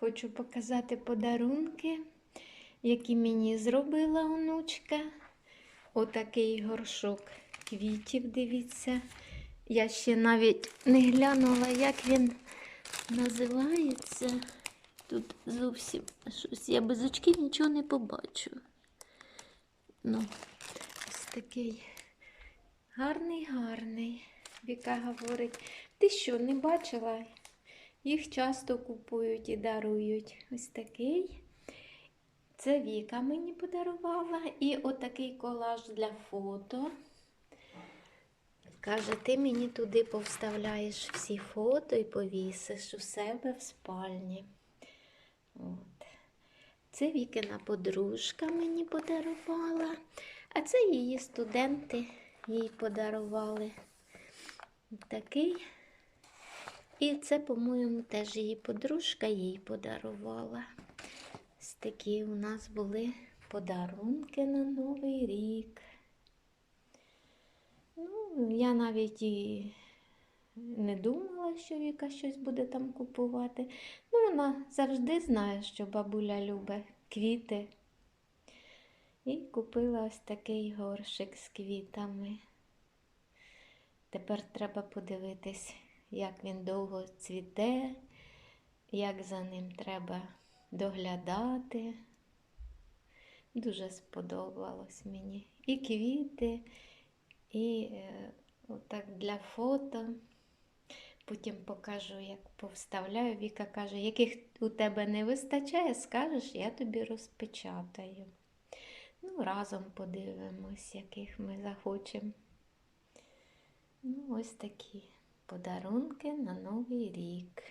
хочу показати подарунки, які мені зробила онучка. Отакий горшок квітів, дивіться. Я ще навіть не глянула, як він називається. Тут зовсім щось. Я без очків нічого не побачу. Ну, ось такий гарний, гарний. Віка говорить, ти що, не бачила? Їх часто купують і дарують. Ось такий. Це Віка мені подарувала. І отакий колаж для фото. Каже, ти мені туди повставляєш всі фото і повісиш у себе в спальні. От. Це Вікина подружка мені подарувала, а це її студенти їй подарували. Такий. І це, по-моєму, теж її подружка їй подарувала. Ось такі у нас були подарунки на Новий рік. Ну, я навіть і не думала, що Віка щось буде там купувати. Ну, вона завжди знає, що бабуля любить квіти. І купила ось такий горшик з квітами. Тепер треба подивитись, як він довго цвіте, як за ним треба доглядати. Дуже сподобалось мені. І квіти, і е, отак для фото. Потім покажу, як повставляю. Віка каже, яких у тебе не вистачає, скажеш, я тобі розпечатаю. Ну, разом подивимось, яких ми захочемо. Ну, ось такі подарунки на Новий рік.